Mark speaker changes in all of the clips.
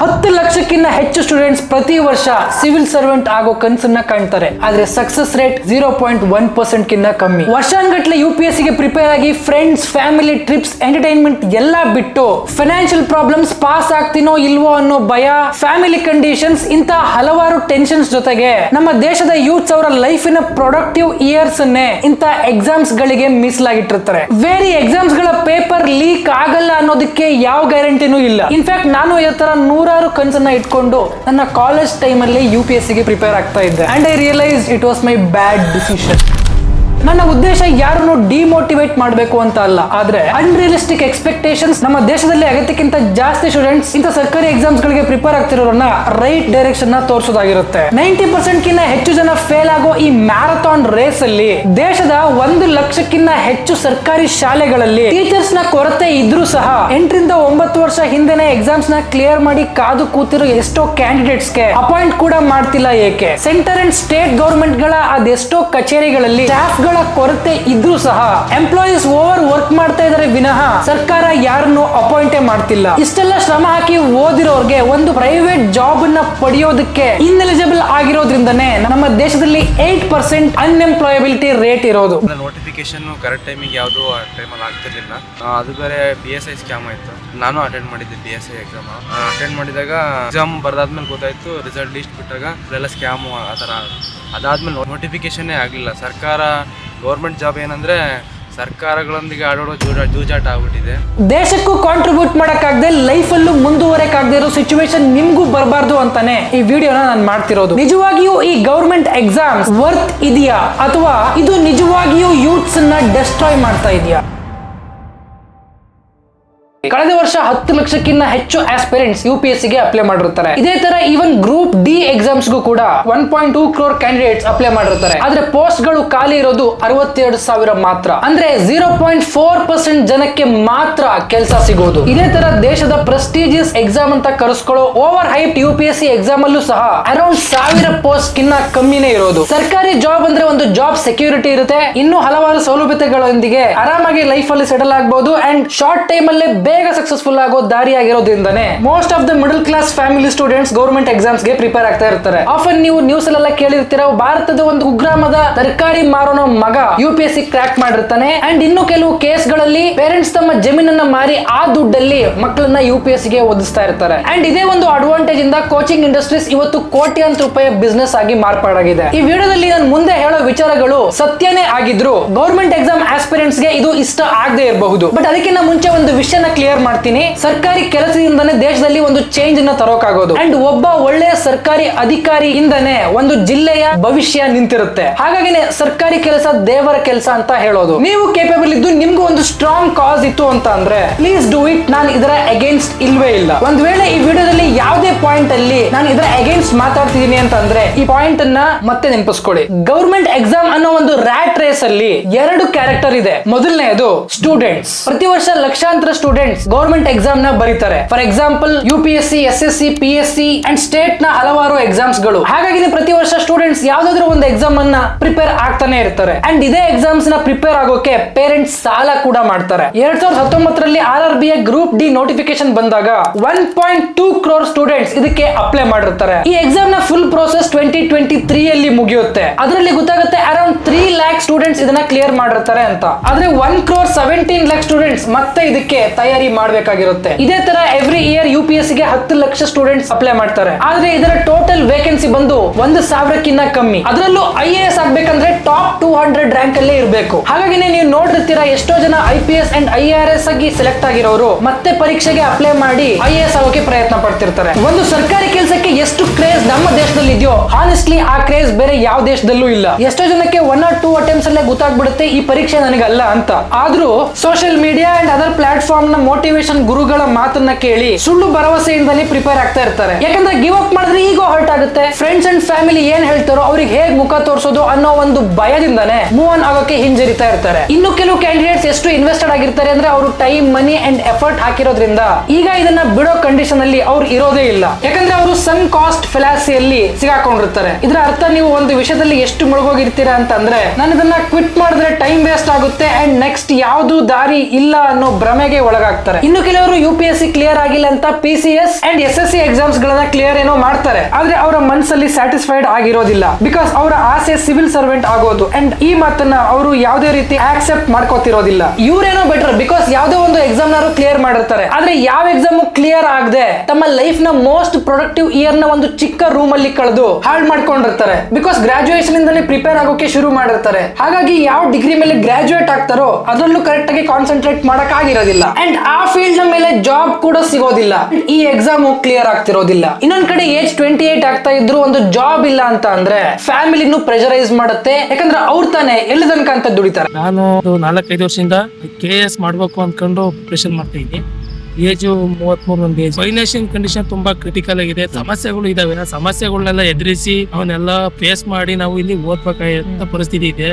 Speaker 1: ಹತ್ತು ಲಕ್ಷಕ್ಕಿಂತ ಹೆಚ್ಚು ಸ್ಟೂಡೆಂಟ್ಸ್ ಪ್ರತಿ ವರ್ಷ ಸಿವಿಲ್ ಸರ್ವೆಂಟ್ ಆಗೋ ಕನ್ಸನ್ನ ಕಾಣ್ತಾರೆ. ಆದ್ರೆ success rate zero point one percent ಕಿನ್ನ ಕಮ್ಮಿ. ವರ್ಷಾನ್ಗಟ್ಲೆ ಯು ಪಿ ಎಸ್ಗೆ ಪ್ರಿಪೇರ್ ಆಗಿ ಫ್ರೆಂಡ್ಸ್ ಫ್ಯಾಮಿಲಿ ಟ್ರಿಪ್ಸ್ ಎಂಟರ್ಟೈನ್ಮೆಂಟ್ ಎಲ್ಲ ಬಿಟ್ಟು ಫೈನಾನ್ಷಿಯಲ್ ಪ್ರಾಬ್ಲಮ್ಸ್ ಪಾಸ್ ಆಗ್ತೀನೋ ಇಲ್ವೋ ಅನ್ನೋ ಭಯ ಫ್ಯಾಮಿಲಿ ಕಂಡೀಷನ್ಸ್ ಇಂತ ಹಲವಾರು ಟೆನ್ಷನ್ಸ್ ಜೊತೆಗೆ ನಮ್ಮ ದೇಶದ ಯೂತ್ಸ್ ಅವರ ಲೈಫಿನ ಪ್ರೊಡಕ್ಟಿವ್ ಇಯರ್ಸ್ ಅನ್ನೇ ಇಂತ ಎಕ್ಸಾಮ್ಸ್ ಗಳಿಗೆ ಮೀಸಲಾಗಿಟ್ಟಿರ್ತಾರೆ ವೇರಿ ಎಕ್ಸಾಮ್ಸ್ಗಳ ಪೇಪರ್ ಲೀಕ್ ಆಗಲ್ಲ ಅನ್ನೋದಕ್ಕೆ ಯಾವ ಗ್ಯಾರಂಟಿನೂ ಇಲ್ಲ. ಇನ್ಫ್ಯಾಕ್ಟ್ ನಾನು ಯಾವ ತರ ನೂರಾರು ಕನ್ಸನ್ನ ಇಟ್ಕೊಂಡು ನನ್ನ ಕಾಲೇಜ್ ಟೈಮಲ್ಲಿ ಯು ಪಿ ಎಸ್ ಸಿಗೆ ಪ್ರಿಪೇರ್ ಆಗ್ತಾ ಇದ್ದೆ. And I realise it was my bad decision ನನ್ನ ಉದ್ದೇಶ ಯಾರನ್ನು ಡಿಮೋಟಿವೇಟ್ ಮಾಡಬೇಕು ಅಂತ ಅಲ್ಲ, ಆದ್ರೆ ಅನ್ರಿಯಲಿಸ್ಟಿಕ್ ಎಕ್ಸ್ಪೆಕ್ಟೇಷನ್ಸ್ ನಮ್ಮ ದೇಶದಲ್ಲಿ ಅಗತ್ಯಕ್ಕಿಂತ ಜಾಸ್ತಿ ಸ್ಟೂಡೆಂಟ್ಸ್ ಇಂಥ ಸರ್ಕಾರಿ ಎಕ್ಸಾಮ್ಸ್ ಗಳಿಗೆ ಪ್ರಿಪೇರ್ ಆಗ್ತಿರೋರನ್ನ ರೈಟ್ ಡೈರೆಕ್ಷನ್ನ ತೋರಿಸೋದಾಗಿರುತ್ತೆ. ನೈಂಟಿ ಪರ್ಸೆಂಟ್ ಕಿನ್ನ ಹೆಚ್ಚು ಜನ ಫೇಲ್ ಆಗೋ ಈ ಮ್ಯಾರಥಾನ್ ರೇಸ್ ಅಲ್ಲಿ ದೇಶದ ಒಂದು ಲಕ್ಷಕ್ಕಿಂತ ಹೆಚ್ಚು ಸರ್ಕಾರಿ ಶಾಲೆಗಳಲ್ಲಿ ಟೀಚರ್ಸ್ನ ಕೊರತೆ ಇದ್ರೂ ಸಹ ಎಂಟರಿಂದ ಒಂಬತ್ತು ವರ್ಷ ಹಿಂದೆನೆ ಎಕ್ಸಾಮ್ಸ್ನ ಕ್ಲಿಯರ್ ಮಾಡಿ ಕಾದು ಕೂತಿರೋ ಎಷ್ಟೋ ಕ್ಯಾಂಡಿಡೇಟ್ಸ್ಗೆ ಅಪಾಯಿಂಟ್ ಕೂಡ ಮಾಡ್ತಿಲ್ಲ ಏಕೆ. ಸೆಂಟರ್ ಅಂಡ್ ಸ್ಟೇಟ್ ಗವರ್ಮೆಂಟ್ಗಳ ಅದೆಷ್ಟೋ ಕಚೇರಿಗಳಲ್ಲಿ ಸ್ಟಾಫ್ ಗಳ ಕೊರತೆ ಇದ್ರೂ ಸಹ ಎಂಪ್ಲಾಯೀಸ್ ಓವರ್ ವರ್ಕ್ ಮಾಡ್ತಾ ಇದಾರೆ ವಿನಃ ಸರ್ಕಾರ ಯಾರನ್ನು ಅಪಾಯಿಂಟೇ ಮಾಡ್ತಿಲ್ಲ. ಇಷ್ಟೆಲ್ಲ ಶ್ರಮ ಹಾಕಿ ಓದಿರೋರ್ಗೆ ಒಂದು ಪ್ರೈವೇಟ್ ಜಾಬ್ ಅನ್ನ ಪಡೆಯೋದಕ್ಕೆ ಇನ್ಎಲಿಜಿಬಲ್ ಆಗಿರೋದ್ರಿಂದನೇ ನಮ್ಮ ದೇಶದಲ್ಲಿ ಏಟ್ ಪರ್ಸೆಂಟ್ ಅನ್ಎಂಪ್ಲಾಯಬಿಲಿಟಿ ರೇಟ್ ಇರೋದು.
Speaker 2: ನೋಟಿಫಿಕೇಶನ್ ಕರೆಕ್ಟ್ ಟೈಮಿಗೆ ಯಾವುದು ಆ ಟೈಮಲ್ಲಿ ಆಗ್ತಿರ್ಲಿಲ್ಲ. ಅದು ಬೇರೆ ಬಿ ಎಸ್ ಐ ಸ್ಕ್ಯಾಮ್ ಆಯಿತು. ನಾನು ಅಟೆಂಡ್ ಮಾಡಿದ್ದೆ B S I exam attend ಮಾಡಿದಾಗ ಎಕ್ಸಾಮ್ ಬರ್ದಾದ್ಮೇಲೆ ಗೊತ್ತಾಯ್ತು ರಿಸಲ್ಟ್ ಲಿಸ್ಟ್ ಬಿಟ್ಟಾಗ ಅದೆಲ್ಲ ಸ್ಕ್ಯಾಮು ಆ ಥರ ಅದಾದ್ಮೇಲೆ ನೋಟಿಫಿಕೇಶನ್ನೇ ಆಗಲಿಲ್ಲ. ಸರ್ಕಾರ ಗೌರ್ಮೆಂಟ್ ಜಾಬ್ ಏನಂದರೆ ಸರ್ಕಾರಗಳೊಂದಿಗೆ ಆಡೋಡೋ ಜೂಜಾ ಜೂಜಾಟ ಆಗ್ಬಿಟ್ಟಿದೆ.
Speaker 1: ದೇಶಕ್ಕೂ ಕಾಂಟ್ರಿಬ್ಯೂಟ್ ಮಾಡಕ್ಕಾಗದೆ ಲೈಫ್ ಅಲ್ಲೂ ಮುಂದುವರೆಕಾಗದೆ ಇರೋ ಸಿಚುವೇಶನ್ ನಿಮ್ಗೂ ಬರಬಾರ್ದು ಅಂತಾನೆ ಈ ವಿಡಿಯೋನ ನಾನು ಮಾಡ್ತಿರೋದು. ನಿಜವಾಗಿಯೂ ಈ ಗೌರ್ಮೆಂಟ್ ಎಕ್ಸಾಮ್ಸ್ ವರ್ತ್ ಇದೆಯಾ? ಅಥವಾ ಇದು ನಿಜವಾಗಿಯೂ ಯೂತ್ಸ್ನ ಡೆಸ್ಟ್ರಾಯ್ ಮಾಡ್ತಾ ಇದೆಯಾ? ಕಳೆದ ವರ್ಷ ಹತ್ತು ಲಕ್ಷಕ್ಕಿಂತ ಹೆಚ್ಚು ಆಸ್ಪಿರೆಂಟ್ಸ್ ಯು ಪಿ ಎಸ್ಗೆ ಅಪ್ಲೈ ಮಾಡಿರ್ತಾರೆ. ಇದೇ ತರ ಈವನ್ ಗ್ರೂಪ್ ಡಿ ಎಕ್ಸಾಮ್ಸ್ ಗೂ ಕೂಡ one point two crore candidates apply ಮಾಡಿರ್ತಾರೆ. ಆದ್ರೆ ಪೋಸ್ಟ್ಗಳು ಖಾಲಿ ಇರೋದು ಅರವತ್ತೆರಡು ಸಾವಿರ ಮಾತ್ರ. ಅಂದ್ರೆ ಜೀರೋ ಪಾಯಿಂಟ್ ಫೋರ್ ಪರ್ಸೆಂಟ್ ಜನಕ್ಕೆ ಮಾತ್ರ ಕೆಲಸ ಸಿಗೋದು. ಇದೇ ತರ ದೇಶದ ಪ್ರೆಸ್ಟೀಜಿಯಸ್ ಎಕ್ಸಾಮ್ ಅಂತ ಕರೆಸ್ಕೊಳ್ಳೋ over height U P S C exam ಅಲ್ಲೂ ಸಹ ಅರೌಂಡ್ ಸಾವಿರ ಪೋಸ್ಟ್ ಕಿನ್ನ ಕಮ್ಮಿನೇ ಇರೋದು. ಸರ್ಕಾರಿ ಜಾಬ್ ಅಂದ್ರೆ ಒಂದು ಜಾಬ್ ಸೆಕ್ಯೂರಿಟಿ ಇರುತ್ತೆ. ಇನ್ನು ಹಲವಾರು ಸೌಲಭ್ಯತೆಗಳೊಂದಿಗೆ ಆರಾಮಾಗಿ ಲೈಫ್ ಅಲ್ಲಿ ಸೆಟಲ್ ಆಗಬಹುದು ಅಂಡ್ ಶಾರ್ಟ್ ಟೈಮ್ ಅಲ್ಲೇ ಬೇಗ ಸಕ್ಸಸ್ಫುಲ್ ಆಗೋ ದಾರಿ ಆಗಿರೋದ್ರಿಂದನೇ most of the middle class family students government ಎಕ್ಸಾಮ್ಸ್ಗೆ prepare ಆಗ್ತಾ ಇರ್ತಾರೆ. ಆಫನ್ ನೀವು ನ್ಯೂಸ್ ಅಲ್ಲೆಲ್ಲ ಕೇಳಿರ್ತೀರ ಭಾರತದ ಒಂದು ಕುಗ್ರಾಮದ ತರಕಾರಿ ಮಾರೋನ ಮಗ U P S C crack ಮಾಡಿರ್ತಾನೆ. ಅಂಡ್ ಇನ್ನು ಕೆಲವು ಕೇಸ್ಗಳಲ್ಲಿ ಪೇರೆಂಟ್ಸ್ ತಮ್ಮ ಜಮೀನನ್ನ ಮಾರಿ ಆ ದುಡ್ಡಲ್ಲಿ ಮಕ್ಕಳನ್ನ ಯು ಪಿ ಎಸ್ಗೆ ಓದಿಸ್ತಾ ಇರ್ತಾರೆ. ಅಂಡ್ ಇದೇ ಒಂದು ಅಡ್ವಾಂಟೇಜ್ ಇಂದ ಕೋಚಿಂಗ್ ಇಂಡಸ್ಟ್ರೀಸ್ ಇವತ್ತು ಕೋಟ್ಯಾಂತರ ರೂಪಾಯಿ ಬಿಸ್ನೆಸ್ ಆಗಿ ಮಾರ್ಪಾಡಾಗಿದೆ. ಈ ವಿಡಿಯೋದಲ್ಲಿ ನಾನು ಮುಂದೆ ಹೇಳೋ ವಿಚಾರಗಳು ಸತ್ಯನೇ ಆಗಿದ್ರು. ಗೌರ್ಮೆಂಟ್ ಎಕ್ಸಾಮ್ ಆಸ್ಪಿರೆಂಟ್ಸ್ಗೆ ಇದು ಇಷ್ಟ ಆಗದೆ ಇರಬಹುದು. ಬಟ್ ಅದಕ್ಕಿಂತ ಮುಂಚೆ ಒಂದು ವಿಷಯನ ಕ್ಲಿಯರ್ ಮಾಡ್ತೀನಿ. ಸರ್ಕಾರಿ ಕೆಲಸದಿಂದನೇ ದೇಶದಲ್ಲಿ ಒಂದು ಚೇಂಜ್ ಅನ್ನ ತರೋಕಾಗೋದು. ಅಂಡ್ ಒಬ್ಬ ಒಳ್ಳೆಯ ಸರ್ಕಾರಿ ಅಧಿಕಾರಿ ಇಂದನೇ ಒಂದು ಜಿಲ್ಲೆಯ ಭವಿಷ್ಯ ನಿಂತಿರುತ್ತೆ. ಹಾಗಾಗಿನೇ ಸರ್ಕಾರಿ ಕೆಲಸ ದೇವರ ಕೆಲಸ ಅಂತ ಹೇಳೋದು. ನೀವು ಕೇಪಬಲ್ ಇದ್ದು ನಿಮ್ಗೂ ಒಂದು ಸ್ಟ್ರಾಂಗ್ ಕಾಸ್ ಇತ್ತು ಅಂತ ಅಂದ್ರೆ ಪ್ಲೀಸ್ ಡೂ ಇಟ್ ನಾನು ಇದರ ಅಗೇನ್ಸ್ಟ್ ಇಲ್ವೇ ಇಲ್ಲ. ಒಂದ್ ವೇಳೆ ಈ ವಿಡಿಯೋದಲ್ಲಿ ಯಾವುದೇ ಪಾಯಿಂಟ್ ಅಲ್ಲಿ ನಾನು ಇದರ ಅಗೇನ್ಸ್ಟ್ ಮಾತಾಡ್ತಿದ್ದೀನಿ ಅಂತ ಅಂದ್ರೆ, ಈ ಪಾಯಿಂಟ್ ಅನ್ನ ಮತ್ತೆ ನೆನಪಿಸ್ಕೊಳ್ಳಿ. ಗವರ್ಮೆಂಟ್ ಎಕ್ಸಾಮ್ ಅನ್ನೋ ಒಂದು ರ್ಯಾಟ್ ರೇಸ್ ಅಲ್ಲಿ ಎರಡು ಕ್ಯಾರೆಕ್ಟರ್ ಇದೆ. ಮೊದಲನೆಯದು ಸ್ಟೂಡೆಂಟ್ಸ್ ಪ್ರತಿ ವರ್ಷ ಲಕ್ಷಾಂತರ ಸ್ಟೂಡೆಂಟ್ಸ್ ಗೌರ್ಮೆಂಟ್ ಎಕ್ಸಾಮ್ನ ಬರೀತಾರೆ. For example U P S C S S C P S C and ಸ್ಟೇಟ್ನ ಹಲವಾರು ಎಕ್ಸಾಮ್ಸ್ಗಳು. ಹಾಗಾಗಿ ಪ್ರತಿ ವರ್ಷ ಸ್ಟೂಡೆಂಟ್ಸ್ ಯಾವ್ದಾದ್ರು ಒಂದು ಎಕ್ಸಾಮ್ ಅನ್ನ ಪ್ರಿಪೇರ್ ಆಗ್ತಾನೆ ಇರ್ತಾರೆ. ಅಂಡ್ ಇದೇ ಎಕ್ಸಾಮ್ಸ್ನ ಪ್ರಿಪೇರ್ ಆಗೋಕೆ ಪೇರೆಂಟ್ಸ್ ಸಾಲ ಕೂಡ ಮಾಡ್ತಾರೆ. ಎರಡ್ ಸಾವಿರದ ಹತ್ತೊಂಬತ್ತರಲ್ಲಿ R R B group D notification ಬಂದಾಗ one point two crore students ಇದಕ್ಕೆ ಅಪ್ಲೈ ಮಾಡಿರ್ತಾರೆ. ಈ ಎಕ್ಸಾಮ್ನ full process twenty twenty three ಅಲ್ಲಿ ಮುಗಿಯುತ್ತೆ. ಅದರಲ್ಲಿ ಗೊತ್ತಾಗುತ್ತೆ ಅರೌಂಡ್ ತ್ರೀ ಲ್ಯಾಕ್ ಸ್ಟೂಡೆಂಟ್ಸ್ ಇದನ್ನ ಕ್ಲಿಯರ್ ಮಾಡಿರ್ತಾರೆ ಅಂತ. ಆದ್ರೆ one crore seventeen lakh students ಮತ್ತೆ ಇದಕ್ಕೆ ತಯಾರಿ ಮಾಡಬೇಕಾಗಿರುತ್ತೆ. ಇದೇ ತರ ಎವ್ರಿ ಇಯರ್ ಯು ಪಿ ಎಸ್ಗೆ ಹತ್ತು ಲಕ್ಷ ಸ್ಟೂಡೆಂಟ್ಸ್ ಅಪ್ಲೈ ಮಾಡ್ತಾರೆ. ಆದ್ರೆ ಇದರ ಟೋಟಲ್ ವೇಕೆನ್ಸಿ ಬಂದು ಒಂದು ಸಾವಿರಕ್ಕಿಂತ ಕಮ್ಮಿ. ಅದರಲ್ಲೂ ಐ ಎ ಎಸ್ ಆಗ್ಬೇಕಂದ್ರೆ ಟಾಪ್ ಟೂ ಹಂಡ್ರೆಡ್ ರ್ಯಾಂಕ್ ಅಲ್ಲೇ ಇರಬೇಕು. ಹಾಗಾಗಿ ನೀವು ನೋಡಿರ್ತೀರಾ ಎಷ್ಟೋ ಜನ I P S and I R S ಆಗಿ ಸೆಲೆಕ್ಟ್ ಆಗಿರೋರು. ಮತ್ತೆ ಪರೀಕ್ಷೆಗೆ ಅಪ್ಲೈ ಮಾಡಿ ಐ ಎ ಎಸ್ ಆಗೋಕೆ ಪ್ರಯತ್ನ ಪಡ್ತಿರ್ತಾರೆ. ಒಂದು ಸರ್ಕಾರಿ ಕೆಲಸಕ್ಕೆ ಎಷ್ಟು ನಮ್ಮ ದೇಶದಲ್ಲಿ ಇದೆಯೋ? ಹಾನೆಸ್ಟ್ಲಿ ಆ ಕ್ರೇಜ್ ಬೇರೆ ಯಾವ ದೇಶದಲ್ಲೂ ಇಲ್ಲ. ಎಷ್ಟೋ ಜನಕ್ಕೆ ಒನ್ ಆರ್ ಟೂ ಅಟೆಂಪ್ಸ್ ಅಲ್ಲೇ ಗೊತ್ತಾಗ್ಬಿಡುತ್ತೆ, ಈ ಪರೀಕ್ಷೆ ನನಗಲ್ಲ ಅಂತ. ಆದ್ರೂ ಸೋಷಿಯಲ್ ಮೀಡಿಯಾ ಅಂಡ್ ಅದರ್ ಪ್ಲಾಟ್ಫಾರ್ಮ್ನ ಮೋಟಿವೇಶನ್ ಗುರುಗಳ ಮಾತನ್ನ ಕೇಳಿ ಸುಳ್ಳು ಭರವಸೆಯಿಂದಲೇ ಪ್ರಿಪೇರ್ ಆಗ್ತಾ ಇರ್ತಾರೆ. ಯಾಕಂದ್ರೆ ಗಿವ್ ಅಪ್ ಮಾಡಿದ್ರೆ ಈಗೋ ಹರ್ಟ್ ಆಗುತ್ತೆ. ಫ್ರೆಂಡ್ಸ್ ಅಂಡ್ ಫ್ಯಾಮಿಲಿ ಏನ್ ಹೇಳ್ತಾರೋ, ಅವ್ರಿಗೆ ಹೇಗ್ ಮುಖ ತೋರಿಸೋದು ಅನ್ನೋ ಒಂದು ಭಯದಿಂದಾನೆ ಮೂವ್ ಆನ್ ಆಗೋಕೆ ಹಿಂಜರಿತಾ ಇರ್ತಾರೆ. ಇನ್ನು ಕೆಲವು ಕ್ಯಾಂಡಿಡೇಟ್ಸ್ ಎಷ್ಟು ಇನ್ವೆಸ್ಟೆಡ್ ಆಗಿರ್ತಾರೆ ಅಂದ್ರೆ ಅವರು ಟೈಮ್ ಮನಿ ಅಂಡ್ ಎಫರ್ಟ್ ಹಾಕಿರೋದ್ರಿಂದ ಈಗ ಇದನ್ನ ಬಿಡೋ ಕಂಡೀಷನ್ ಅಲ್ಲಿ ಅವ್ರು ಇರೋದೇ ಇಲ್ಲ. ಯಾಕಂದ್ರೆ ಅವರು ಸನ್ ಕಾಸ್ಟ್ ಫೆಲಾಸಿಯಲ್ಲಿ ಸಿಗಾಕೊಂಡಿರ್ತಾರೆ. ಇದರ ಅರ್ಥ ನೀವು ಒಂದು ವಿಷಯದಲ್ಲಿ ಎಷ್ಟು ಮುಳುಗೋಗಿರ್ತೀರಾ ಅಂತಂದ್ರೆ, ನಾನು ಇದನ್ನ ಕ್ವಿಟ್ ಮಾಡಿದ್ರೆ ಟೈಮ್ ವೇಸ್ಟ್ ಆಗುತ್ತೆ ಅಂಡ್ ನೆಕ್ಸ್ಟ್ ಯಾವ್ದು ದಾರಿ ಇಲ್ಲ ಅನ್ನೋ ಭ್ರಮೆಗೆ ಒಳಗಾಗ್ತಾರೆ. ಇನ್ನು ಕೆಲವರು ಯು ಸಿ ಕ್ಲಿಯರ್ ಆಗಿಲ್ಲ ಅಂತ P C S and S S C exams ಗಳನ್ನ ಕ್ಲಿಯರ್ ಏನೋ ಮಾಡ್ತಾರೆ. ಆದ್ರೆ ಅವರ ಮನಸ್ಸಲ್ಲಿ ಸ್ಯಾಟಿಸ್ಫೈಡ್ ಆಗಿರೋದಿಲ್ಲ. ಬಿಕಾಸ್ ಅವರ ಆಸೆ ಸಿವಿಲ್ ಸರ್ವೆಂಟ್ ಆಗೋದು ಅಂಡ್ ಈ ಮಾತನ್ನ ಅವರು ಯಾವುದೇ ರೀತಿ ಆಕ್ಸೆಪ್ಟ್ ಮಾಡ್ಕೋತಿರೋದಿಲ್ಲ. ಇವರೇನೋ ಬೆಟರ್ ಬಿಕಾಸ್ ಯಾವುದೋ ಒಂದು ಎಕ್ಸಾಮ್ ನಾರು ಕ್ಲಿಯರ್ ಮಾಡಿರ್ತಾರೆ. ಆದ್ರೆ ಯಾವ ಎಕ್ಸಾಮ್ ಕ್ಲಿಯರ್ ಆಗದೆ ತಮ್ಮ ಲೈಫ್ನ ಮೋಸ್ಟ್ ಪ್ರೊಡಕ್ಟಿವ್ ಇಯರ್ನ ಒಂದು ಚಿಕ್ಕ ರೂಮ್ ಅಲ್ಲಿ ಕಳೆದು ಹಾಳು ಮಾಡ್ಕೊಂಡಿರ್ತಾರೆ. ಬಿಕಾಸ್ ಗ್ರಾಜುಯೇಷನ್ ಇಂದಲೇ ಪ್ರಿಪೇರ್ ಆಗೋಕೆ ಶುರು ಮಾಡಿರ್ತಾರೆ. ಹಾಗಾಗಿ ಯಾವ ಡಿಗ್ರಿ ಮೇಲೆ ಗ್ರಾಜುಯೇಟ್ ಆಗ್ತಾರೋ ಅದರಲ್ಲೂ ಕರೆಕ್ಟ್ ಆಗಿ ಕಾನ್ಸಂಟ್ರೇಟ್ ಮಾಡಕ್ ಆಗಿರೋದಿಲ್ಲ. ಅಂಡ್ ಆ ಫೀಲ್ಡ್ ಮೇಲೆ ಜಾಬ್ ಕೂಡ ಸಿಗೋದಿಲ್ಲ. ಈ ಎಕ್ಸಾಮ್ ಕ್ಲಿಯರ್ ಆಗ್ತಿರೋದಿಲ್ಲ. ಇನ್ನೊಂದ್ ಕಡೆ ಏಜ್ ಟ್ವೆಂಟಿ ಏಟ್ ಆಗ್ತಾ ಇದ್ರು ಒಂದು ಜಾಬ್ ಇಲ್ಲ ಅಂತ ಅಂದ್ರೆ ಫ್ಯಾಮಿಲಿನೂ ಪ್ರೆಷರೈಸ್ ಮಾಡುತ್ತೆ. ಯಾಕಂದ್ರೆ ಅವ್ರ ತಾನೇ ಎಲ್ಲಿ ತನಕ ಅಂತ ದುಡಿತಾರೆ.
Speaker 3: ನಾನು ನಾಲ್ಕೈದು ವರ್ಷದಿಂದ ಕೆ ಎಸ್ ಮಾಡ್ಬೇಕು ಅನ್ಕೊಂಡು ಪ್ರೆಷರ್ ಮಾಡ್ತಾ ಇದ್ದೀನಿ. ಏಜು ಮೂವತ್ಮೂರು ಒಂದು ಏಜ್. ಫೈನಾನ್ಷಿಯಲ್ ಕಂಡೀಷನ್ ತುಂಬಾ ಕ್ರಿಟಿಕಲ್ ಆಗಿದೆ. ಸಮಸ್ಯೆಗಳು ಇದಾವೆ. ಆ ಸಮಸ್ಯೆಗಳನ್ನೆಲ್ಲ ಎದುರಿಸಿ ಅವನ್ನೆಲ್ಲ ಫೇಸ್ ಮಾಡಿ ನಾವು ಇಲ್ಲಿ ಓದ್ಬೇಕಾಗಿರೋ ಪರಿಸ್ಥಿತಿ ಇದೆ.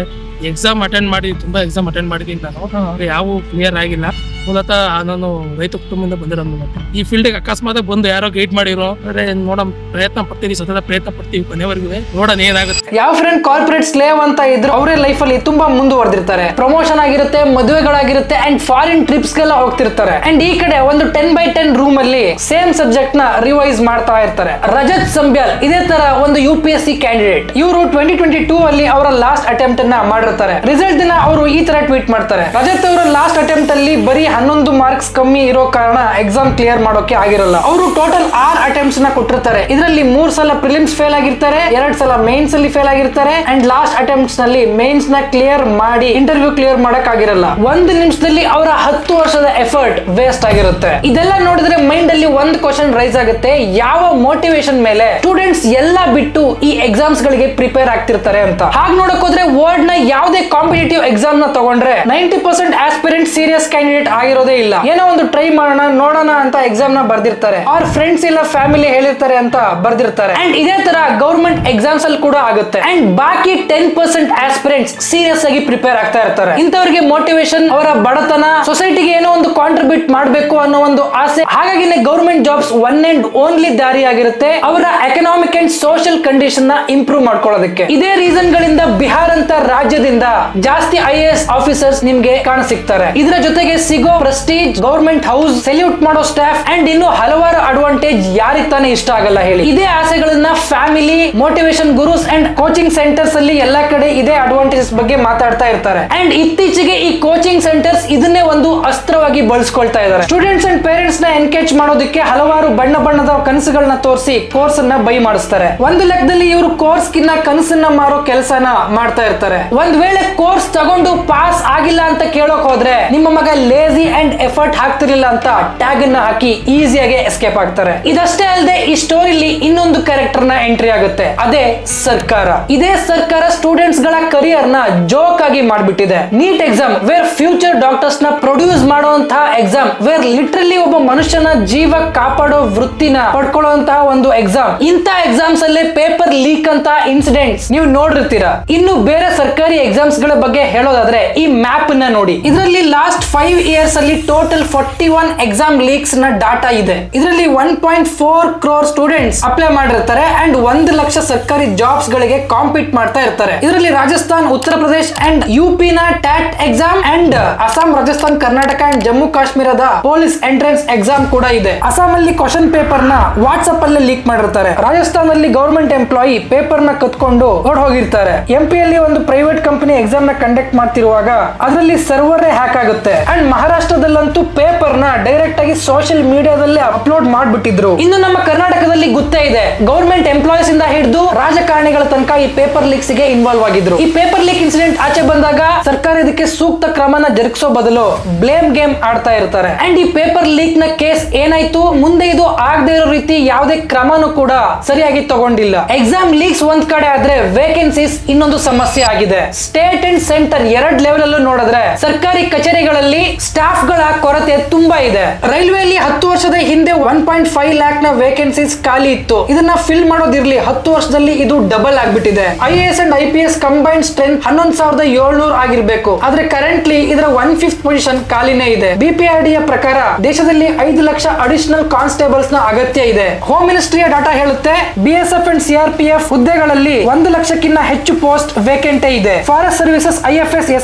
Speaker 3: ಎಕ್ಸಾಮ್ ಅಟೆಂಡ್ ಮಾಡಿ ತುಂಬಾ ಎಕ್ಸಾಮ್ ಅಟೆಂಡ್ ಮಾಡಿದೀನಿ ನಾನು. ಅವ್ರು ಯಾವ ಕ್ಲಿಯರ್ ಆಗಿಲ್ಲ. ಮೂಲತಃ ನಾನು ರೈತ ಕುಟುಂಬದಿಂದ ಬಂದಿರೋದು ಈ ಈ ಫೀಲ್ಡ್ಗೆ ಅಕಸ್ಮಾತ್ ಬಂದು ಯಾರೋ ಗೈಡ್ ಮಾಡಿರೋ ಅಂದ್ರೆ ನೋಡೋಣ ಪ್ರಯತ್ನ ಪಡ್ತೀವಿ ಸತತ ಪ್ರಯತ್ನ ಪಡ್ತೀವಿ ಕೊನೆವರೆಗೂ. ನೋಡೋಣ ಏನಾಗುತ್ತೆ.
Speaker 1: ಯಾವ ಫ್ರೆಂಡ್ ಕಾರ್ಪೊರೇಟ್ ಸ್ಲೇವ್ ಅಂತ ಇದ್ರು ಅವರೇ ಲೈಫ್ ಅಲ್ಲಿ ತುಂಬಾ ಮುಂದುವರೆದಿರ್ತಾರೆ. ಪ್ರಮೋಷನ್ ಆಗಿರುತ್ತೆ ಮದುವೆಗಳಾಗಿರುತ್ತೆ ಅಂಡ್ ಫಾರಿನ್ ಟ್ರಿಪ್ಸ್ ಗೆಲ್ಲ ಹೋಗ್ತಿರ್ತಾರೆ. ಅಂಡ್ ಈ ಕಡೆ ಒಂದು ಟೆನ್ ಬೈ ಟೆನ್ ರೂಮ್ ಅಲ್ಲಿ ಸೇಮ್ ಸಬ್ಜೆಕ್ಟ್ನ ರಿವೈಸ್ ಮಾಡ್ತಾ ಇರ್ತಾರೆ. ರಜತ್ ಸಂಬ್ಯಾಲ್, ಇದೇ ತರ ಒಂದು U P S C candidate ಇವರು ಟ್ವೆಂಟಿ ಟ್ವೆಂಟಿ ಟೂ ಅಲ್ಲಿ ಅವರ ಲಾಸ್ಟ್ ಅಟೆಂಪ್ಟ್ ಅನ್ನ ಮಾಡಿರ್ತಾರೆ. ರಿಸಲ್ಟ್ ದಿನ ಅವರು ಈ ತರ ಟ್ವೀಟ್ ಮಾಡ್ತಾರೆ. ರಜತ್ ಅವರ ಲಾಸ್ಟ್ ಅಟೆಂಪ್ಟ್ ಅಲ್ಲಿ ಬರೀ ಹನ್ನೊಂದು ಮಾರ್ಕ್ಸ್ ಕಮ್ಮಿ ಇರೋ ಕಾರಣ ಎಕ್ಸಾಮ್ ಕ್ಲಿಯರ್ ಮಾಡೋಕೆ ಆಗಿರಲ್ಲ. ಅವರು ಟೋಟಲ್ ಆರ್ ಅಟೆಂಪ್ಟ್ಸ್ನ ಕೊಟ್ಟಿರ್ತಾರೆ. ಇದರಲ್ಲಿ ಮೂರ್ ಸಲ ಪ್ರಿಲಿಮ್ಸ್ ಫೇಲ್ ಆಗಿರ್ತಾರೆ, ಎರಡ್ ಸಲ ಮೈನ್ಸ್ ಅಲ್ಲಿ ಫೇಲ್ ಆಗಿರ್ತಾರೆ ಅಂಡ್ ಲಾಸ್ಟ್ ಅಟೆಂಪ್ಟ್ಸ್ನಲ್ಲಿ ಮೈನ್ಸ್ನ ಕ್ಲಿಯರ್ ಮಾಡಿ ಇಂಟರ್ವ್ಯೂ ಕ್ಲಿಯರ್ ಮಾಡಕ್ ಆಗಿರಲ್ಲ. ಒಂದು ನಿಮಿಷದಲ್ಲಿ ಅವರ ಹತ್ತು ವರ್ಷದ ಎಫರ್ಟ್ ವೇಸ್ಟ್ ಆಗಿರುತ್ತೆ. ಇದೆಲ್ಲ ನೋಡಿದ್ರೆ ಮೈಂಡ್ ಅಲ್ಲಿ ಒಂದ್ ಕ್ವಶನ್ ರೈಸ್ ಆಗುತ್ತೆ. ಯಾವ ಮೋಟಿವೇಶನ್ ಮೇಲೆ ಸ್ಟೂಡೆಂಟ್ಸ್ ಎಲ್ಲ ಬಿಟ್ಟು ಈ ಎಕ್ಸಾಮ್ಸ್ ಗಳಿಗೆ ಪ್ರಿಪೇರ್ ಆಗ್ತಿರ್ತಾರೆ ಅಂತ. ಹಾಗೆ ನೋಡಕ್ ಹೋದ್ರೆ ವರ್ಲ್ಡ್ನ ಯಾವುದೇ ಕಾಂಪಿಟೇಟಿವ್ ಎಕ್ಸಾಮ್ನ ತಗೊಂಡ್ರೆ ninety percent aspirant serious candidate ಆಗಿರೋದೇ ಇಲ್ಲ. ಏನೋ ಒಂದು ಟ್ರೈ ಮಾಡೋಣ, ನೋಡೋಣ ಅಂತ ಎಕ್ಸಾಮ್ನ ಬರ್ದಿರ್ತಾರೆ. ಅವ್ರ ಫ್ರೆಂಡ್ಸ್ ಇಲ್ಲ ಫ್ಯಾಮಿಲಿ ಹೇಳಿರ್ತಾರೆ ಅಂತ ಬರ್ದಿರ್ತಾರೆ. ಅಂಡ್ ಇದೇ ತರ ಗೌರ್ಮೆಂಟ್ ಎಕ್ಸಾಮ್ಸ್ ಅಲ್ಲಿ ಕೂಡ ಆಗುತ್ತೆ. ಅಂಡ್ ಬಾಕಿ ಟೆನ್ ಪರ್ಸೆಂಟ್ ಆಸ್ಪಿರೆಂಟ್ಸ್ ಸೀರಿಯಸ್ ಆಗಿ ಪ್ರಿಪೇರ್ ಆಗ್ತಾ ಇರ್ತಾರೆ. ಇಂಥವ್ರಿಗೆ ಮೋಟಿವೇಶನ್ ಅವರ ಬಡತನ ಸೊಸೈಟಿಗೆ ಏನೋ ಒಂದು ಕಾಂಟ್ರಿಬ್ಯೂಟ್ ಮಾಡಬೇಕು ಅನ್ನೋ ಒಂದು ಆಸೆ. ಹಾಗಾಗಿನೇ government jobs one and only ದಾರಿ ಆಗಿರುತ್ತೆ ಅವರ ಎಕನಾಮಿಕ್ ಅಂಡ್ ಸೋಷಿಯಲ್ ಕಂಡೀಷನ್ನ ಇಂಪ್ರೂವ್ ಮಾಡ್ಕೊಳ್ಳೋದಕ್ಕೆ. ಇದೇ ರೀಸನ್ ಗಳಿಂದ ಬಿಹಾರ್ ಅಂತ ರಾಜ್ಯದಿಂದ ಜಾಸ್ತಿ ಐ ಎಸ್ ಆಫೀಸರ್ಸ್ ನಿಮ್ಗೆ ಕಾಣ ಸಿಗ್ತಾರೆ. ಇದರ ಜೊತೆಗೆ ಸಿಗೋ ಪ್ರೆಸ್ಟೀಜ್ ಗೌರ್ಮೆಂಟ್ ಹೌಸ್ ಸೆಲ್ಯೂಟ್ ಮಾಡೋ ಸ್ಟಾಫ್ ಅಂಡ್ ಇನ್ನು ಹಲವಾರು ಅಡ್ವಾಂಟೇಜ್ ಯಾರಿಗೆ ತಾನೇ ಇಷ್ಟ ಆಗಲ್ಲ ಹೇಳಿ. ಇದೇ ಆಸೆಗಳನ್ನ family motivation gurus and coaching centres ಅಲ್ಲಿ ಎಲ್ಲಾ ಕಡೆ ಇದೇ ಅಡ್ವಾಂಟೇಜಸ್ ಬಗ್ಗೆ ಮಾತಾಡ್ತಾ ಇರ್ತಾರೆ. ಅಂಡ್ ಇತ್ತೀಚೆಗೆ ಈ ಕೋಚಿಂಗ್ ಸೆಂಟರ್ಸ್ ಇದನ್ನೇ ಒಂದು ಅಸ್ತ್ರವಾಗಿ ಬಳಸ್ಕೊಳ್ತಾ ಇದ್ದಾರೆ. ಸ್ಟೂಡೆಂಟ್ಸ್ ಅಂಡ್ ಪೇರೆಂಟ್ಸ್ನ ಎನ್ಕೇಜ್ ಮಾಡೋದಕ್ಕೆ ಹಲವಾರು ಬಣ್ಣ ಬಣ್ಣದ ಕನಸುಗಳನ್ನ ತೋರಿಸಿ ಕೋರ್ಸ್ ಅನ್ನ ಬೈ ಮಾಡಿಸ್ತಾರೆ. ಒಂದು ಲೆಕ್ಕದಲ್ಲಿ ಇವರು ಕೋರ್ಸ್ ಕಿನ್ನ ಕನಸನ್ನ ಮಾರೋ ಕೆಲಸನ ಮಾಡ್ತಾ ಇರ್ತಾರೆ. ಒಂದ್ ವೇಳೆ ಕೋರ್ಸ್ ತಗೊಂಡು ಪಾಸ್ ಆಗಿಲ್ಲ ಅಂತ ಕೇಳೋಕ್ ಹೋದ್ರೆ ನಿಮ್ಮ ಮಗ ಲೇಜಿ ಅಂಡ್ ಎಫರ್ಟ್ ಹಾಕ್ತಿರ್ಲಿಲ್ಲ ಅಂತ ಟ್ಯಾಗ್ ಅನ್ನ ಹಾಕಿ ಈಸಿಯಾಗಿ ಎಸ್ಕೇಪ್ ಆಗ್ತಾರೆ. ಇದಷ್ಟೇ ಅಲ್ಲದೆ ಈ ಸ್ಟೋರಿಲಿ ಇನ್ನೊಂದು ಕ್ಯಾರೆಕ್ಟರ್ನ ಎಂಟ್ರಿ ಆಗುತ್ತೆ. ಅದೇ ಸರ್ಕಾರ. ಇದೇ ಸರ್ಕಾರ ಸ್ಟೂಡೆಂಟ್ಸ್ಗಳ ಕರಿಯರ್ನ ಜೋಕ್ ಆಗಿ ಮಾಡ್ಬಿಟ್ಟಿದೆ. ನೀಟ್ ಎಕ್ಸಾಮ್ ವೇರ್ ಫ್ಯೂಚರ್ ಡಾಕ್ಟರ್ಸ್ನ ಪ್ರೊಡ್ಯೂಸ್ ಮಾಡುವಂತಹ ಎಕ್ಸಾಮ್ ವೇರ್ ಲಿಟ್ರಲಿ ಒಬ್ಬ ಮನುಷ್ಯನ ಜೀವ ಕಾಪಾಡೋ ವೃತ್ತಿನ ಪಡ್ಕೊಳ್ಳುವಂತಹ ಒಂದು ಎಕ್ಸಾಮ್ ಇಂತ ಎಕ್ಸಾಮ್ಸ್ ಅಲ್ಲಿ ಪೇಪರ್ ಲೀಕ್ ಅಂತ ಇನ್ಸಿಡೆಂಟ್ಸ್ ನೀವು ನೋಡಿರ್ತೀರಾ. ಇನ್ನು ಬೇರೆ ಸರ್ಕಾರಿ ಎಕ್ಸಾಮ್ಸ್ಗಳ ಬಗ್ಗೆ ಹೇಳೋದಾದ್ರೆ ಈ ಮ್ಯಾಪ್ನ ನೋಡಿ. ಇದರಲ್ಲಿ ಲಾಸ್ಟ್ ಫೈವ್ ಇಯರ್ಸ್ ಅಲ್ಲಿ ಟೋಟಲ್ ಫಾರ್ಟಿ ಒನ್ ಎಕ್ಸಾಮ್ ಲೀಕ್ಸ್ನ ಡಾಟಾ ಇದೆ. ಇದರಲ್ಲಿ one point four crore students apply ಮಾಡಿರ್ತಾರೆ ಅಂಡ್ ಒಂದು ಲಕ್ಷ ಸರ್ಕಾರಿ ಜಾಬ್ಸ್ ಗಳಿಗೆ ಕಾಂಪೀಟ್ ಮಾಡ್ತಾ ಇರ್ತಾರೆ. ಇದರಲ್ಲಿ Rajasthan, Uttar Pradesh and U P ನ that exam and Assam, Rajasthan, Karnataka and Jammu, ಕಾಶ್ಮೀರದ ಪೊಲೀಸ್ ಎಂಟ್ರೆನ್ಸ್ ಎಕ್ಸಾಮ್ ಕೂಡ ಇದೆ. ಅಸ್ಸಾಂ ಅಲ್ಲಿ ಕ್ವಶನ್ ಪೇಪರ್ನ ವಾಟ್ಸ್ಆಪ್ ಅಲ್ಲಿ ಲೀಕ್ ಮಾಡಿರ್ತಾರೆ. ರಾಜಸ್ಥಾನದಲ್ಲಿ ಗವರ್ಮೆಂಟ್ ಎಂಪ್ಲಾಯಿ ಪೇಪರ್ನ ಕತ್ಕೊಂಡು ಹೊರಡ್ ಹೋಗಿರ್ತಾರೆ ಎಂಪಿಯಲ್ಲಿ ಒಂದು ಪ್ರೈವೇಟ್ ಕಂಪನಿ ಎಕ್ಸಾಮ್ನ ಕಂಡಕ್ಟ್ ಮಾಡ್ತಿರುವಾಗ ಅದರಲ್ಲಿ ಸರ್ವರ್ ಹ್ಯಾಕ್ ಆಗುತ್ತೆ. ಅಂಡ್ ಮಹಾರಾಷ್ಟ್ರದಲ್ಲಂತೂ ಪೇಪರ್ನ ಡೈರೆಕ್ಟ್ ಆಗಿ ಸೋಷಿಯಲ್ ಮೀಡಿಯಾದಲ್ಲಿ ಅಪ್ಲೋಡ್ ಮಾಡ್ಬಿಟ್ಟಿದ್ರು. ಇನ್ನು ನಮ್ಮ ಕರ್ನಾಟಕದಲ್ಲಿ ಗೊತ್ತೇ ಇದೆ. ಗವರ್ಮೆಂಟ್ ಎಂಪ್ಲಾಯೀಸ್ ಇಂದ ಹಿಡಿದು ರಾಜಕಾರಣಿಗಳ ತನಕ ಈ ಪೇಪರ್ ಲೀಕ್ಸ್ಗೆ ಇನ್ವಾಲ್ವ್ ಆಗಿದ್ರು. ಈ ಪೇಪರ್ ಲೀಕ್ ಇನ್ಸಿಡೆಂಟ್ ಆಚೆ ಬಂದಾಗ ಸರ್ಕಾರ ಇದಕ್ಕೆ ಸೂಕ್ತ ಕ್ರಮನ ಜರುಗಿಸೋ ಬದಲು ಬ್ಲೇಮ್ ಗೇಮ್ ಆಡ್ತಾ ಇರ್ತಾರೆ. ಅಂಡ್ ಈ ಪೇಪರ್ ಲೀಕ್ನ ಕೇಸ್ ಏನಾಯ್ತು? ಮುಂದೆ ಇದು ಆಗದೆ ಇರೋ ರೀತಿ ಯಾವುದೇ ಕ್ರಮನೂ ಕೂಡ ಸರಿಯಾಗಿ ತಗೊಂಡಿಲ್ಲ. ಎಕ್ಸಾಮ್ ಲೀಕ್ಸ್ ಒಂದ್ ಕಡೆ ಆದ್ರೆ ವೇಕೆನ್ಸೀಸ್ ಇನ್ನೊಂದು ಸಮಸ್ಯೆ ಆಗಿದೆ. ಸ್ಟೇಟ್ ಅಂಡ್ ಸೆಂಟರ್ ಎರಡ್ ಲೆವೆಲ್ ಅಲ್ಲೂ ನೋಡಿದ್ರೆ ಸರ್ಕಾರಿ ಕಚೇರಿಗಳಲ್ಲಿ ಸ್ಟಾಫ್ಗಳ ಕೊರತೆ ತುಂಬಾ ಇದೆ. ರೈಲ್ವೆಯಲ್ಲಿ ಹತ್ತು ವರ್ಷದ ಹಿಂದೆ ಒನ್ ಪಾಯಿಂಟ್ ಫೈವ್ ಲ್ಯಾಕ್ನ ವೇಕೆನ್ಸೀಸ್ ಖಾಲಿ ಇತ್ತು. ಇದನ್ನ ಫಿಲ್ ಮಾಡೋದಿರ್ಲಿ. ಹತ್ತು ವರ್ಷದಲ್ಲಿ ಇದು ಡಬಲ್ ಆಗ್ಬಿಟ್ಟಿದೆ. I S and I P S combined strength ಹನ್ನೊಂದು ಸಾವಿರದ ಏಳ್ನೂರ್ ಆಗಿರ್ಬೇಕು. ಆದ್ರೆ ಕರೆಂಟ್ಲಿ ಇದರ ಒನ್ ಫಿಫ್ತ್ ಪೊಸಿಷನ್ ಖಾಲಿನೇ ಇದೆ. ಬಿಪಿಆರ್ಡಿಯ ಪ್ರಕಾರ ದೇಶದಲ್ಲಿ ಐದು ಲಕ್ಷ ಅಡಿಷನಲ್ ಕಾನ್ಸ್ಟೇಬಲ್ಸ್ನ ಅಗತ್ಯ ಇದೆ. ಹೋಮ್ ಮಿನಿಸ್ಟ್ರಿಯ ಡಾಟಾ ಹೇಳುತ್ತೆ ಬಿಎಸ್ಎಫ್ ಅಂಡ್ ಸಿಆರ್ಪಿಎಫ್ ಹುದ್ದೆಗಳಲ್ಲಿ ಒಂದು ಲಕ್ಷಕ್ಕಿಂತ ಹೆಚ್ಚು ಪೋಸ್ಟ್ ವೇಕೆಂಟೇ ಇದೆ. ಫಾರೆಸ್ಟ್ ಸರ್ವಿಸಸ್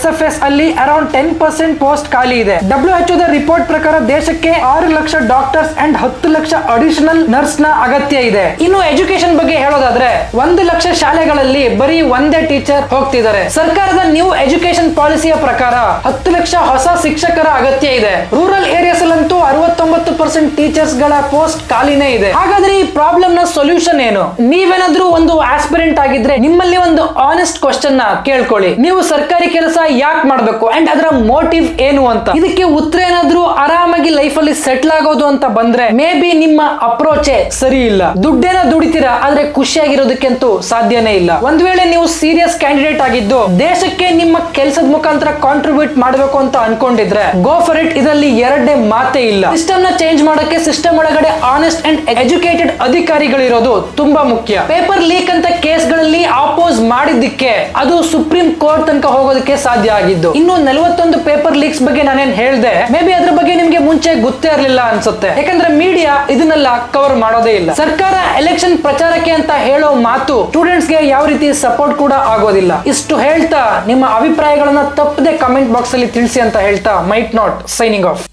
Speaker 1: ಎಫ್ ಎಸ್ ಅಲ್ಲಿ ಅರೌಂಡ್ ಟೆನ್ ಪರ್ಸೆಂಟ್ ಪೋಸ್ಟ್ ಖಾಲಿ ಇದೆ. ಡಬ್ಲ್ಯೂ ದ ರಿಪೋರ್ಟ್ ಪ್ರಕಾರ ದೇಶಕ್ಕೆ ಆರು ಲಕ್ಷ ಡಾಕ್ಟರ್ಸ್ ಅಂಡ್ ಹತ್ತು ಲಕ್ಷ ಅಡಿಷನಲ್ ನರ್ಸ್ನ ಅಗತ್ಯ ಇದೆ. ಇನ್ನು ಎಜುಕೇಶನ್ ಬಗ್ಗೆ ಹೇಳೋದಾದ್ರೆ, ಒಂದು ಲಕ್ಷ ಶಾಲೆಗಳಲ್ಲಿ ಬರೀ ಒಂದೇ ಟೀಚರ್ ಹೋಗ್ತಿದ್ದಾರೆ. ಸರ್ಕಾರದ ನ್ಯೂ ಎಜುಕೇಶನ್ ಪಾಲಿಸಿಯ ಪ್ರಕಾರ ಹತ್ತು ಲಕ್ಷ ಹೊಸ ಶಿಕ್ಷಕರ ಅಗತ್ಯ ಇದೆ. ರೂರಲ್ ಏರಿಯಾಸ್ ಅಲ್ಲಂತೂ ಅರವತ್ತೊಂಬತ್ತು ಪರ್ಸೆಂಟ್ ಟೀಚರ್ಸ್ಗಳ ಪೋಸ್ಟ್ ಖಾಲಿನೇ ಇದೆ. ಹಾಗಾದ್ರೆ ಈ ಪ್ರಾಬ್ಲಮ್ನ ಸೊಲ್ಯೂಷನ್ ಏನು? ನೀವೇನಾದ್ರೂ ಒಂದು ಆಸ್ಪಿರೆಂಟ್ ಆಗಿದ್ರೆ ನಿಮ್ಮಲ್ಲಿ ಒಂದು ಆನೆಸ್ಟ್ ಕ್ವಶನ್ನ ಕೇಳ್ಕೊಳ್ಳಿ. ನೀವು ಸರ್ಕಾರಿ ಕೆಲಸ ಯಾಕೆ ಮಾಡ್ಬೇಕು? ಅಂಡ್ ಅದರ ಮೋಟಿವ್ ಏನು ಅಂತ. ಇದಕ್ಕೆ ಉತ್ತರ ಏನಾದ್ರೂ ಆರಾಮಾಗಿ ಲೈಫ್ ಅಲ್ಲಿ ಸೆಟ್ಲ್ ಆಗೋದು ಅಂತ ಬಂದ್ರೆ ಮೇ ಬಿ ನಿಮ್ಮ ಅಪ್ರೋಚೆ ಸರಿ ಇಲ್ಲ. ದುಡ್ಡೇನ ದುಡಿತೀರಾ? ಆದ್ರೆ ಖುಷಿಯಾಗಿರೋದಕ್ಕಂತೂ ಸಾಧ್ಯನೇ ಇಲ್ಲ. ಒಂದ್ ವೇಳೆ ನೀವು ಸೀರಿಯಸ್ ಕ್ಯಾಂಡಿಡೇಟ್ ಆಗಿದ್ದು ದೇಶಕ್ಕೆ ನಿಮ್ಮ ಕೆಲಸದ ಮುಖಾಂತರ ಕಾಂಟ್ರಿಬ್ಯೂಟ್ ಮಾಡಬೇಕು ಅಂತ ಅನ್ಕೊಂಡಿದ್ರೆ ಗೋ ಫಾರ್ ಇಟ್ ಇದರಲ್ಲಿ ಎರಡೇ ಮಾತೇ ಇಲ್ಲ. ಸಿಸ್ಟಮ್ನ ಚೇಂಜ್ ಮಾಡೋಕೆ ಸಿಸ್ಟಮ್ ಒಳಗಡೆ ಆನೆಸ್ಟ್ ಅಂಡ್ ಎಜುಕೇಟೆಡ್ ಅಧಿಕಾರಿಗಳಿರೋದು ತುಂಬಾ ಮುಖ್ಯ. ಪೇಪರ್ ಲೀಕ್ ಅಂತ ಕೇಸ್ಗಳಲ್ಲಿ ಆಪೋಸ್ ಮಾಡಿದ್ದಕ್ಕೆ ಅದು ಸುಪ್ರೀಂ ಕೋರ್ಟ್ ತನಕ ಹೋಗೋದಕ್ಕೆ ಸಾಧ್ಯ ಆಗಿದ್ದು. ಇನ್ನು ನಲವತ್ತೊಂದು ಪೇಪರ್ ಲೀಕ್ಸ್ ಬಗ್ಗೆ ನಾನೇನ್ ಹೇಳ್ದೆ, ಮೇ ಬಿ ಅದ್ರ ಬಗ್ಗೆ ನಿಮ್ಗೆ ಮುಂಚೆ ಗೊತ್ತೇ ಇರಲಿಲ್ಲ ಅನ್ಸುತ್ತೆ. ಯಾಕಂದ್ರೆ ಮೀಡಿಯಾ ಇದನ್ನೆಲ್ಲ ಕವರ್ ಮಾಡೋದೇ ಇಲ್ಲ. ಸರ್ಕಾರ ಎಲೆಕ್ಷನ್ ಪ್ರಚಾರಕ್ಕೆ ಅಂತ ಹೇಳೋ ಮಾತು ಸ್ಟೂಡೆಂಟ್ಸ್ಗೆ ಯಾವ ರೀತಿ ಸಪೋರ್ಟ್ ಕೂಡ ಆಗೋದಿಲ್ಲ. ಇಷ್ಟು ಹೇಳ್ತಾ ನಿಮ್ಮ ಅಭಿಪ್ರಾಯಗಳನ್ನ ತಪ್ಪದೆ ಕಮೆಂಟ್ ಬಾಕ್ಸ್ ಅಲ್ಲಿ ತಿಳಿಸಿ ಅಂತ ಹೇಳ್ತಾ ಮೈಟ್ ನಾಟ್ ಸೈನಿಂಗ್ ಆಫ್.